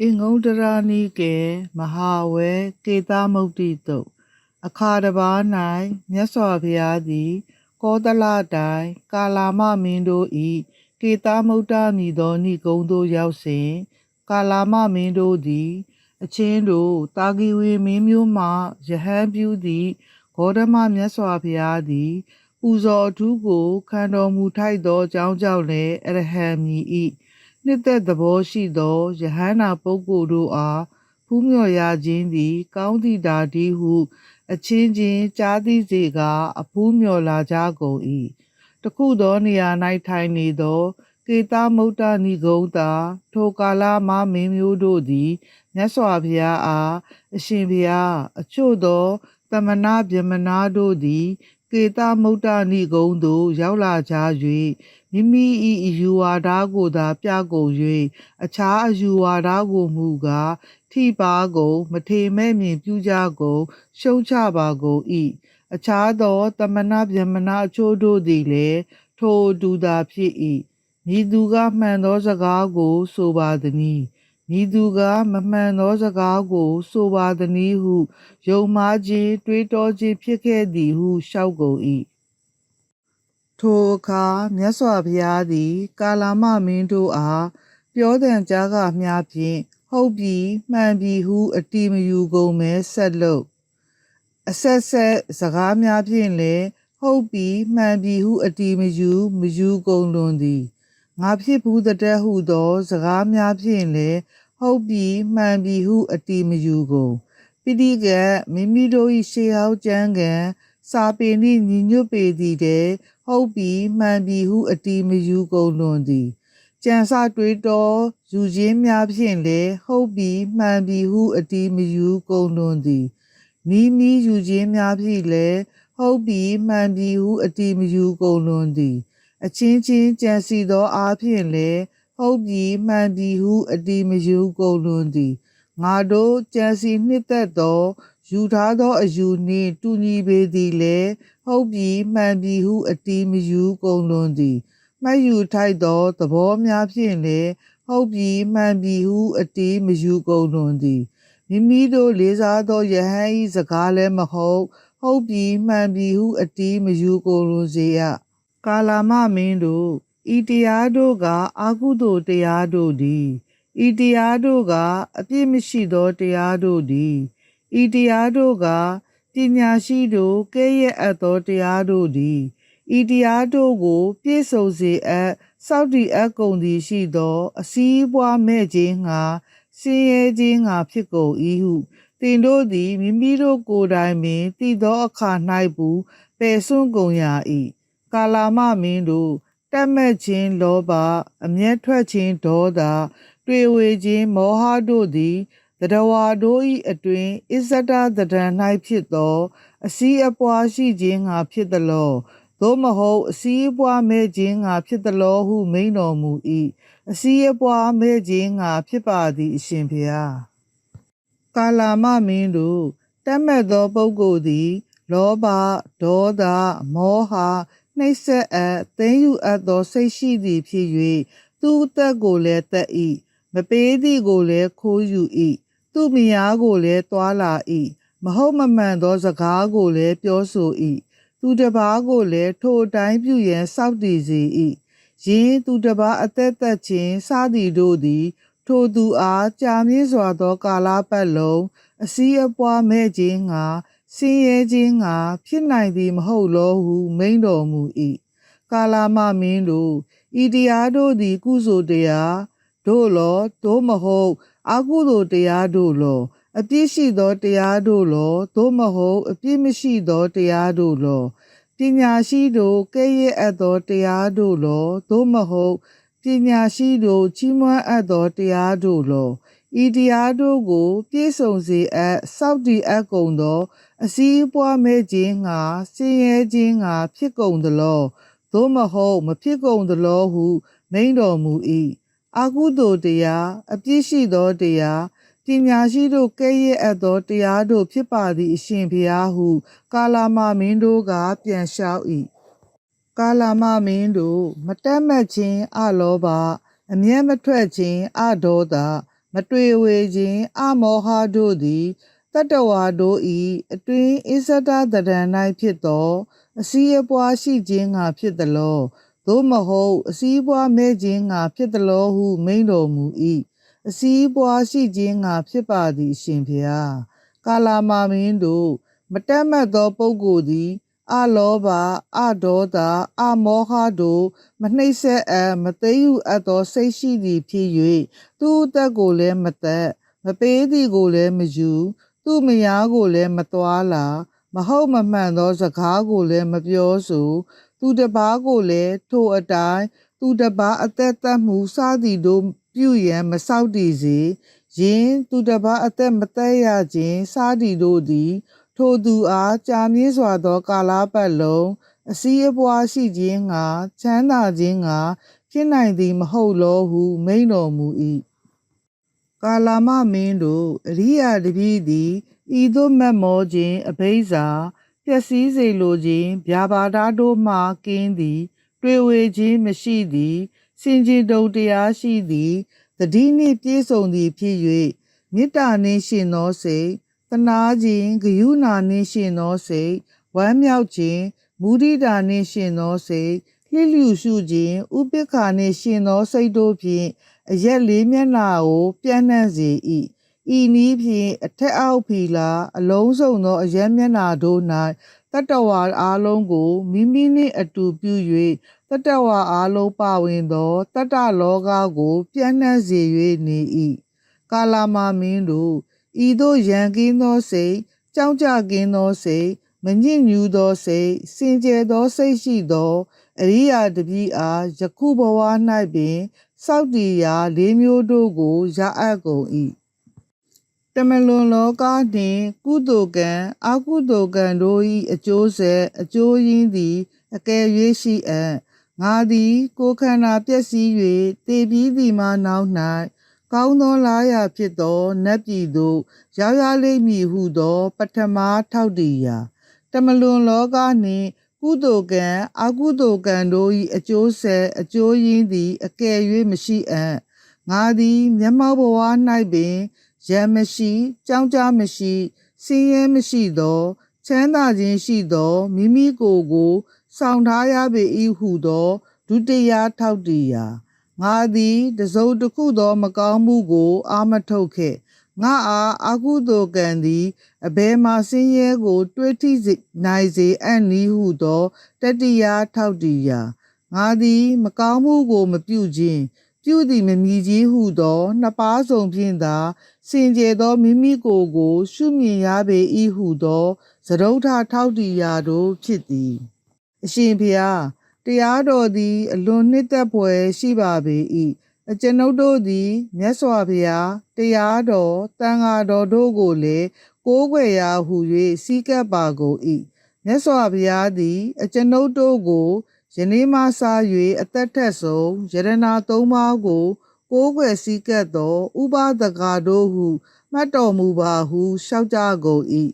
အင်္ဂုံတရာနိကေမဟာဝေကေသမုတ်တိတုတ်အခါတစ်ပါး၌မြတ်စွာဘုရားသည် ကောသလတိုင်ကာလာမမင်းတို့၏ကေသမုတ်တမည်သောဏိကုံသို့ရောက်စဉ်ကာလာမမင်းတို့သည် အချင်းတို့တာဂီဝေမင်းမျိုးမှယဟန်ပြုသည့်ဂေါတမမြတ်စွာဘုရားသည်ပူဇော်အထူးကိုခံတော်မူထိုက်သောကြောင်းကြောင့်လည်းအရဟံမည်၏ နှစ်သက်သဘောရှိသောယဟန္တာပုဂ္ဂိုလ်တို့အားဖူးမြော်ရခြင်းသည် ကောင်းသည့်တာတည်းဟု အချင်းချင်းကြားသိစေကအဖူးမြော်လာကြကုန်၏တခုသောနေရာ၌ထိုင်နေသောကေသမုဒ္ဒနိဂုံးသာထိုကာလမမင်းမျိုးတို့သည်မြတ်စွာဘုရားအားအရှင်ဘုရားအချို့သောတမနာဗျမနာတို့သည် ကေသမုဒ္ဒနိဂုံးသို့ရောက်လာကြ၍ မိမိ၏အယူဝါဒကိုသာပြကုန်၍အခြားအယူဝါဒကိုမူကားထိပါကုန်မထေမဲ့မြင်ပြုကြကုန်ရှုံးချပါကုန်၏အခြားသောတမနာဗျမနာအချို့တို့သည်လည်းထိုအတူသာဖြစ်၏မိသူကမှန်သောစကားကို ဆိုပါသည်နီမိသူကမမှန်သောစကားကို ဆိုပါသည်နီဟုယုံမှားခြင်းတွေးတောခြင်းဖြစ်ခဲ့သည်ဟုလျှောက်ကုန်၏ ထိုအခါမြတ်စွာဘုရားသည် ကာလာမမင်းတို့အားပြောသံကြားကမျှဖြင့်ဟုတ်ပြီမှန်ပြီဟုအတိမယူကုန်မဲဆက်လို့အဆက်ဆက်စကားများဖြင့်လည်းဟုတ်ပြီမှန်ပြီဟုအတိမယူမယူကုန်လွန်သည်ငါဖြစ်ဘူးတည်းဟုသော စကားများဖြင့်လည်းဟုတ်ပြီမှန်ပြီဟုအတိမယူကုန်ပိဋိကမိမိတို့၏ရှေးဟောင်းကျမ်းကံ စာပေနှင့်ညီညွတ်ပေသည်တည်းဟုတ်ပြီမှန်ပြီဟုအတိမယူကုန်လွန်သည်ကြံစတွေးတော်ယူခြင်းများဖြင့်လည်းဟုတ်ပြီမှန်ပြီဟုအတိမယူကုန်လွန်သည်နီးမီးယူခြင်းများဖြင့်လည်းဟုတ်ပြီမှန်ပြီဟုအတိမယူကုန်လွန်သည် အချင်းချင်းကြံစီသောအားဖြင့်လည်းဟုတ်ပြီမှန်ပြီဟုအတိမယူကုန်လွန်သည်ငါတို့ကြံစီနှစ်သက်သော ယူထားသောအယူနှင့်တူညီပေသည်လည်းဟုတ်ပြီမှန်ပြီဟုအတိမယူကုန်လွန်သည်မှတ်ယူထိုက်သောသဘောများဖြင့်လည်းဟုတ်ပြီမှန်ပြီဟုအတိမယူကုန်လွန်သည်မိမိတို့လေးစားသောယဟန်၏စကားလည်းမဟုတ်ဟုတ်ပြီမှန်ပြီဟုအတိမယူကုန်လွန်စေရကာလာမမင်းတို့ဤတရားတို့ကအာကုသိုလ်တရားတို့သည်ဤတရားတို့ကအပြစ်မရှိသောတရားတို့သည် ဤတရားတို့ကပညာရှိတို့ကဲ့ရဲ့အပ်သောတရားတို့သည်ဤတရားတို့ကို ပြည့်စုံစေအပ်စောင့်တည်အပ်ကုန်သည်ရှိသော အစည်းပွားမဲ့ခြင်းငါစင်ရဲခြင်းငါဖြစ်ကုန်၏ဟုတင်တို့သည်မိမိတို့ကိုယ်တိုင်ပင်တည်သောအခါ၌ပူပယ်စွန့်ကုန်ရ၏ကာလာမမင်းတို့တက်မဲ့ခြင်းလောဘအမျက်ထွက်ခြင်းဒေါသတွေ့ဝေခြင်းမောဟတို့သည် တတဝါတို့၏အတွင်အစ္ဆဒသဒ္ဒံ၌ဖြစ်သော အစည်းအပွားရှိခြင်းငါဖြစ်သလောသို့မဟုတ်အစည်းအပွားမဲ့ခြင်းငါဖြစ်သလောဟုမိန်တော်မူ၏အစည်းအပွားမဲ့ခြင်းငါဖြစ်ပါသည် အရှင်ဖျားကာလာမမင်းတို့တတ်မဲ့သောပုဂ္ဂိုလ်သည် လောဘဒေါသမောဟနှိမ့်ဆက်အပ်သိမ်းယူအပ်သောစိတ်ရှိသည်ဖြစ်၍သူ့အသက်ကိုလည်းတတ်၏မပေးသည်ကိုလည်းခိုးယူ၏ သူ့မယားကိုလည်းတွာလာ၏မဟုတ်မမှန်သောစကားကိုလည်းပြောဆို၏သူတစ်ပါးကိုလည်းထိုအတိုင်းပြုရန်စောင့်တည်စေ၏ယင်းသူတစ်ပါးအသက်သက်ခြင်းစသည်တို့သည် ထိုသူအားကြာမြင့်စွာသောကာလပတ်လုံးအစည်းအပွားမဲ့ခြင်းငါဆင်းရဲခြင်းငါဖြစ်နိုင်သည်မဟုတ်လောဟုမိန်တော်မူ၏ကာလာမမင်းတို့ဤတရားတို့သည် ကုသိုလ်တရားတို့လောသို့မဟုတ် အကုသိုလ်တရားတို့လောအပြစ်ရှိသောတရားတို့လောသို့မဟုတ်အပြစ်မရှိသောတရားတို့လောပညာရှိတို့ကဲ့ရဲ့အပ်သောတရားတို့လောသို့မဟုတ်ပညာရှိတို့ချီးမွမ်းအပ်သောတရားတို့လောဤတရားတို့ကို ပြည့်စုံစေအပ်စောင့်တည်အပ်ကုန်သော အစည်းအပွားမဲ့ခြင်းငါဆင်းရဲခြင်းငါဖြစ်ကုန်သလောသို့မဟုတ်မဖြစ်ကုန်သလောဟုမိန်တော်မူ၏ အာကုသိုလ်တရားအပြစ်ရှိသောတရားပညာရှိတို့ကဲ့ရဲ့အပ်သောတရားတို့ဖြစ်ပါသည်အရှင်ဘုရားဟု ကာလာမမင်းတို့ကပြန်လျှောက်၏ကာလာမမင်းတို့မတက်မတ်ခြင်းအလောဘအမျက်မထွက်ခြင်းအဒေါသမတွေ့ဝေခြင်းအမောဟတို့သည်တတ္တဝါတို့၏အတွင်းအစ္ဆဒတရဏ၌ဖြစ်သော အစည်းအပွားရှိခြင်းငါဖြစ်သလော သို့မဟုတ်အစည်းအပွားမဲ့ခြင်းငါဖြစ်သလောဟုမိန့်တော်မူ၏အစည်းအပွားရှိခြင်းငါဖြစ်ပါသည်အရှင်ဖျားကာလာမာမင်းတို့မတတ်မှတ်သောပုဂ္ဂိုလ်သည်အလောဘအဒေါသအမောဟတို့မနှိမ့်ဆက်အပ်မသိယူအပ်သောစိတ်ရှိသည်ဖြစ်၍သူ့အသက်ကိုလည်းမသက်မပေးသည်ကိုလည်းမယူသူ့မယားကိုလည်းမသွားလာမဟုတ်မမှန်သောစကားကိုလည်းမပြောဆို သူတစ်ပါးကိုလည်းထိုအတိုင်းသူတစ်ပါးအသက်သက်မှုစသည်တို့ပြုရန်မဆောက်တည်စေယင်သူတစ်ပါးအသက်မသက်ရခြင်းစသည်တို့သည် ထိုသူအားကြာမြင့်စွာသော ကာလပတ်လုံးအစည်းအပွားရှိခြင်းငါချမ်းသာခြင်းငါဖြစ်နိုင်သည်မဟုတ်လောဟုမိန့်တော်မူ၏ကာလမမင်းတို့အရိယာတပည့်သည်ဤသို့မတ်မောခြင်းအဘိဇာ ပျက်စီးစေလိုခြင်းဗျာပါဒတို့မှကင်းသည် တွေ့ဝေခြင်းမရှိသည်စင်ကြယ်တုံတရားရှိသည်တတိနှင့်ပြည့်စုံသည်ဖြစ်၍မေတ္တာနှင့်ရှင်သောစိတ်တနာခြင်းဂယုဏာနှင့်ရှင်သောစိတ်ဝမ်းမြောက်ခြင်းမုဒိတာနှင့်ရှင်သောစိတ်လျှိလျူရှုခြင်းဥပိ္ပခာနှင့်ရှင်သောစိတ်တို့ဖြင့်အရက်လေးမျက်နှာကိုပြန့်နှံ့စေ၏ ဤနည်းဖြင့်အထက်အောက်ဖီလာ အလုံးစုံသောအရက်မျက်နှာတို့၌တတ္တဝါအားလုံးကိုမိမိနှင့်အတူပြု၍တတ္တဝါအားလုံးပါဝင်သောတတ္တလောကကို ပြန့်နှံ့စေ၍နေ၏ကာလာမမင်းတို့ဤသို့ရန်ကင်းသောစိတ်ကြောက်ကြကင်းသောစိတ်မညစ်ညူးသောစိတ်စင်ကြယ်သောစိတ်ရှိသောအရိယာတပည့်အားယခုဘဝ၌ပင်စောက်တည်ရာလေးမျိုးတို့ကိုရအပ်ကုန်၏ တမလွန်လောကနှင့် ကုသိုလ်ကံအကုသိုလ်ကံတို့၏အကျိုးဆက်အကျိုးရင်းသည်အကယ်၍ရှိအပ်ငါသည် ကိုယ်ခန္ဓာပျက်စီး၍တည်ပြီးသည်မှနောက်၌ကောင်းသောလားရာဖြစ်သောနတ်ပြည်သို့ရောက်ရလိမ့်မည်ဟုသော ပထမထောက်တည်ရာတမလွန်လောကနှင့် ကုသိုလ်ကံအကုသိုလ်ကံတို့၏အကျိုးဆက်အကျိုးရင်းသည်အကယ်၍မရှိအပ် ငါသည်မျက်မှောက်ဘဝ၌ပင်ရံမရှိကြောင်းကြားမရှိစင်းရဲမရှိသော ချမ်းသာခြင်းရှိသောမိမိကိုယ်ကိုဆောင်ထားရပေ၏ဟုသောဒုတိယထောက်တည်ရာငါသည်တစုံတစ်ခုသော မကောင်းမှုကို အာမထုတ်ခဲ့ငါအားအာကုသိုလ်ကံသည်အဘယ်မှဆင်းရဲကို တွေးထိစေနိုင်စေအံ့နည်းဟုသောတတိယထောက်တည်ရာငါသည် မကောင်းမှုကို မပြုခြင်း ပြုသည်မမီကြီးဟုသောနှစ်ပါးစုံဖြင့်သာစင်ကြယ်သောမိမိကိုယ်ကို ရှုမြင်ရပေ၏ဟုသောသရုပ်ထထောက်တည်ရာတို့ဖြစ်သည်အရှင်ဖျားတရားတော်သည် အလွန်နှစ်သက်ဖွယ်ရှိပါပေ၏အကျွန်ုပ်တို့သည်မြတ်စွာဘုရားတရားတော်တန်ဃာတော်တို့ကိုလည်းကိုးကွယ်ရာဟု၍စီးကပ်ပါကုန်၏မြတ်စွာဘုရားသည် အကျွန်ုပ်တို့ကို ယနေ့မှစ၍အသက်ထက်ဆုံးယရနာသုံးပါးကိုကိုးကွယ်စည်းကပ်သော ဥပဒကာတို့ဟုမှတ်တော်မူပါဟုရှောက်ကြကုန်၏